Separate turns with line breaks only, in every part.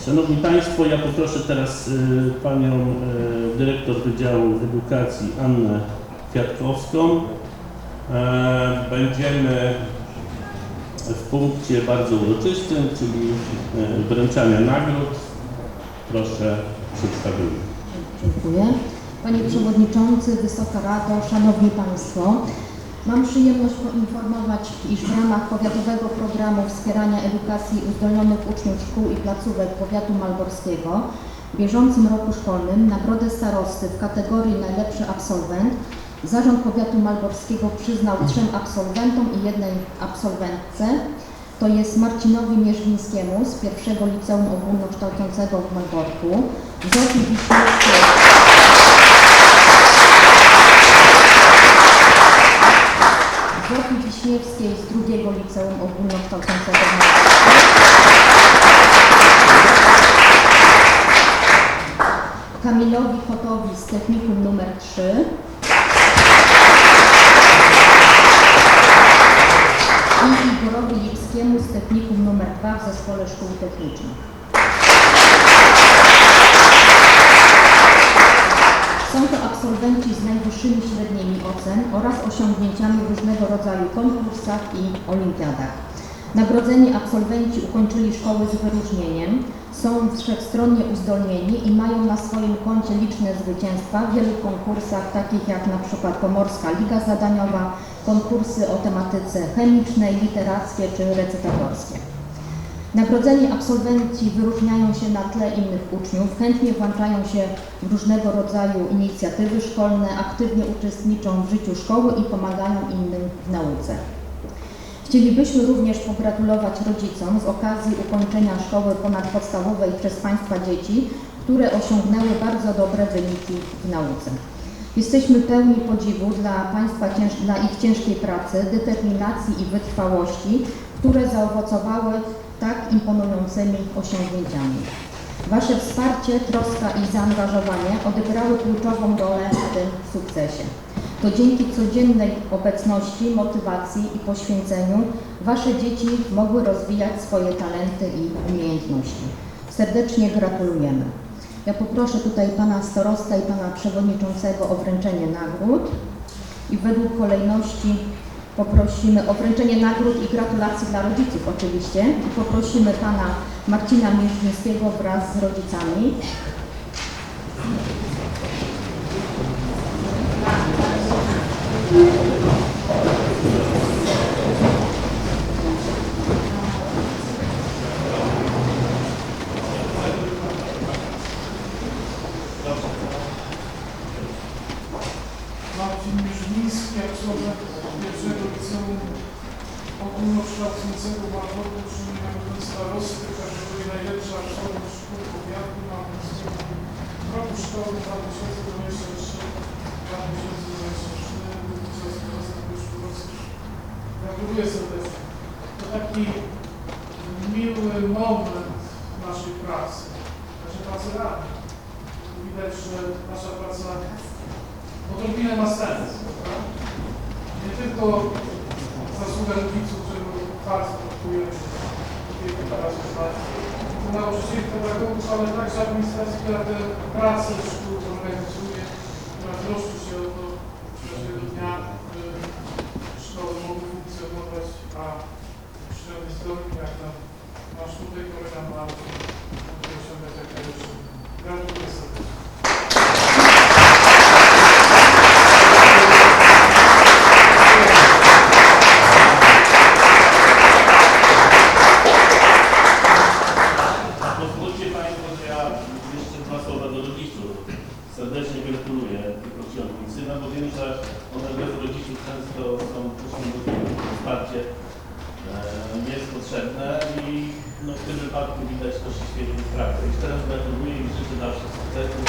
Szanowni Państwo, ja poproszę teraz y, Panią y, Dyrektor Wydziału Edukacji Annę Kwiatkowską. E, Będziemy w punkcie bardzo uroczystym, czyli e, wręczania nagród. Proszę przedstawienie.
Dziękuję. Panie Przewodniczący, Wysoka Rado, Szanowni Państwo. Mam przyjemność poinformować, iż w ramach Powiatowego Programu Wspierania Edukacji Uzdolnionych Uczniów Szkół i Placówek Powiatu Malborskiego w bieżącym roku szkolnym nagrodę starosty w kategorii Najlepszy Absolwent Zarząd Powiatu Malborskiego przyznał trzem absolwentom i jednej absolwentce. To jest Marcinowi Mierzwińskiemu z pierwszego liceum ogólnokształcącego w Malborku, Zofii Wiśniewskiej Zofii Wiśniewskiej z drugiego liceum ogólnokształcącego. Kamilowi Kotowi z technikum numer 3 i Igorowi Lipskiemu z technikum numer 2 w Zespole Szkół Technicznych. Są to absolwenci z najwyższymi średnimi ocen oraz osiągnięciami w różnego rodzaju konkursach i olimpiadach. Nagrodzeni absolwenci ukończyli szkoły z wyróżnieniem, są wszechstronnie uzdolnieni i mają na swoim koncie liczne zwycięstwa w wielu konkursach, takich jak na przykład Pomorska Liga Zadaniowa, konkursy o tematyce chemicznej, literackie czy recytatorskie. Nagrodzeni absolwenci wyróżniają się na tle innych uczniów, chętnie włączają się w różnego rodzaju inicjatywy szkolne, aktywnie uczestniczą w życiu szkoły i pomagają innym w nauce. Chcielibyśmy również pogratulować rodzicom z okazji ukończenia szkoły ponadpodstawowej przez Państwa dzieci, które osiągnęły bardzo dobre wyniki w nauce. Jesteśmy pełni podziwu dla Państwa, dla ich ciężkiej pracy, determinacji i wytrwałości, które zaowocowały tak imponującymi osiągnięciami. Wasze wsparcie, troska i zaangażowanie odegrały kluczową rolę w tym sukcesie. To dzięki codziennej obecności, motywacji i poświęceniu Wasze dzieci mogły rozwijać swoje talenty i umiejętności. Serdecznie gratulujemy. Ja poproszę tutaj Pana Starosta i Pana Przewodniczącego o wręczenie nagród i według kolejności poprosimy o wręczenie nagród i gratulacji dla rodziców oczywiście poprosimy Pana Marcina Mierzwińskiego wraz z rodzicami.
Marcin Mierzwiński, absolwent liceum ogólnokształcącego w Marburgu przy Narodowym Starosty, kategorii najlepsza absolwent szkół powiatu w roku szkolnym 2023-2024 Wójcie Starosty Wyszkólowski. Gratuluję serdecznie. To taki miły moment naszej pracy, naszej pracy rady. Widać, że nasza praca odrobinę ma sens, prawda? Nie tylko zasługa rodziców, czego bardzo dziękuję opiekę teraz to nauczycieli, pedagogów, ale także administracji, która te prace szkół organizuje, która troszczy się o to, że każdego dnia y, szkoły mogły funkcjonować, a uczniowie zdolni jak nam nasz tutaj kolega Marcin, mogli osiągać jak najlepsze. Gratuluję serdecznie.
Pozwólcie Państwo, że ja jeszcze dwa słowa do rodziców. Serdecznie gratuluję tych osiągnięć wiem, że one bez rodziców często są osiągnięte. Wsparcie e, jest potrzebne i no, w tym wypadku widać to się świetnie sprawdza. Jeszcze raz gratuluję i życzę dalszych sukcesów.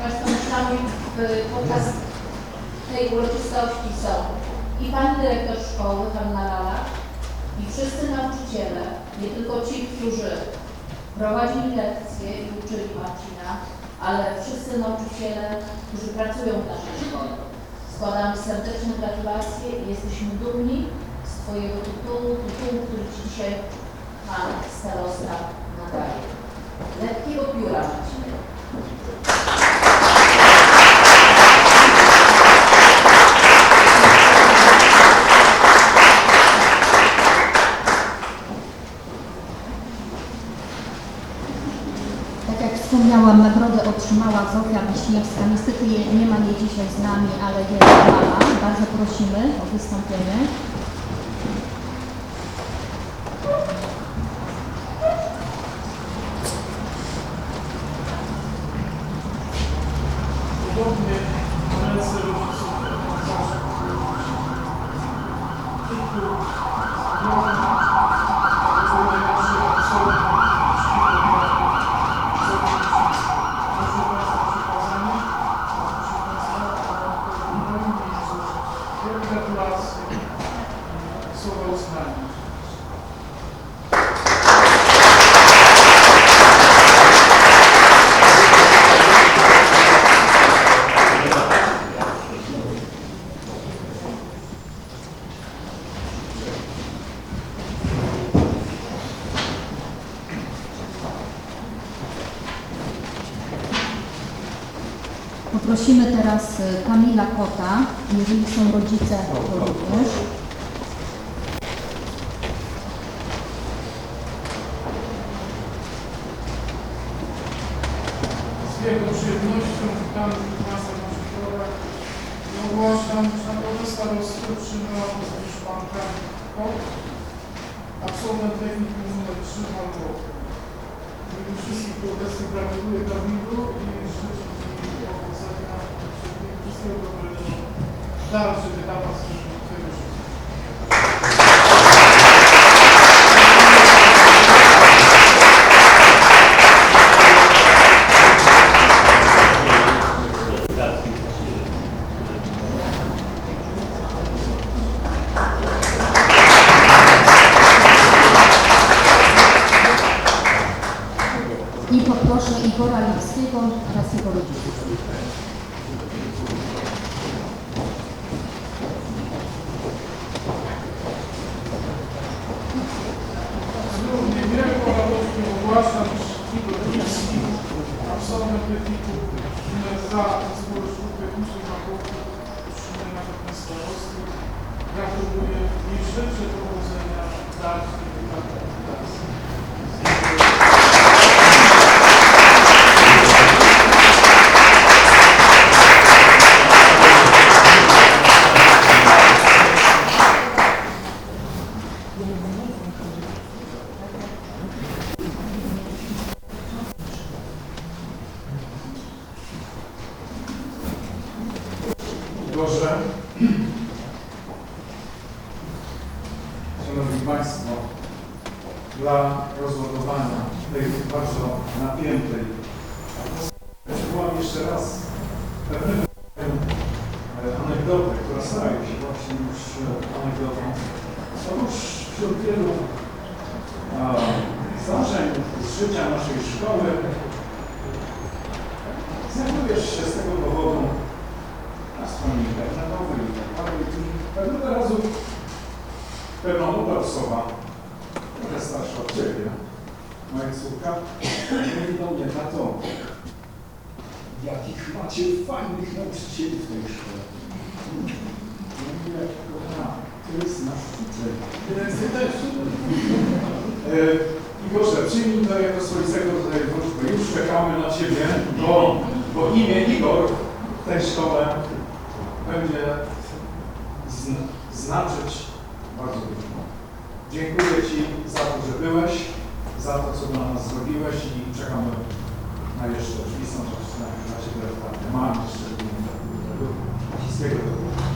Proszę Państwa, w- podczas tej uroczystości są i Pan Dyrektor Szkoły, Pan Nalala, i wszyscy nauczyciele, nie tylko ci, którzy prowadzili lekcje i uczyli Marcina, ale wszyscy nauczyciele, którzy pracują w naszej szkole. Składamy serdeczne gratulacje i jesteśmy dumni z Twojego tytułu, tytułu, który Ci dzisiaj Pan Starosta nadaje. Lekkiego pióra Marcinek.
Tak jak wspomniałam, nagrodę otrzymała Zofia Wiśniewska. Niestety nie ma jej dzisiaj z nami, ale jest mama. Bardzo prosimy o wystąpienie.
Podobnie ręce rodziców zawsze kilku drobnych, bardzo najlepszych absolwentów Proszę Państwa przekazanie. Proszę Państwa, w moim miejscu wielkie gratulacje i słowa uznania.
Poprosimy teraz y, Kamila Kota. Jeżeli są rodzice, to również.
Z wielką przyjemnością witam Państwa w naszych drogach i ogłaszam, że nagrodę starosty otrzymał również Pan Kamil Kot, absolwent technikum nr 3 w Malborku. Dziękuję wszystkich obecnych gratuluję Kamilu i życzę swojego życia.
I poproszę Igora Lipskiego oraz jego rodziców.
Z równie wielką że Igor Gliński, absolwent technikum numer 2 Zespołu Szkół Technicznych na Boku, otrzymuje nagrodę starosty. Gratuluję i życzę powodzenia w dalszych etapach
dla rozładowania tej bardzo napiętej przywołam jeszcze raz pewnego anegdotę, która staje się właśnie już anegdotą. Otóż wśród wielu zdarzeń z życia naszej szkoły znajdujesz się z tego powodu na stronie internetowej i tak dalej. Pewnego razu pewna młoda osoba, córka, mówi do mnie, tato, jakich macie fajnych nauczycieli w tej szkole. Ja mówię, kochana, to jest nasz uczeń. E, Igorze, przyjmij to jako swoistego tutaj wróżby. Już czekamy na Ciebie, bo, bo imię Igor w tej szkole będzie zn- znaczyć bardzo dużo. Dziękuję Ci za to, co dla nas zrobiłeś i czekamy na jeszcze drzwi są na Ciebie otwarte. Mam jeszcze jednego takiego bliskiego do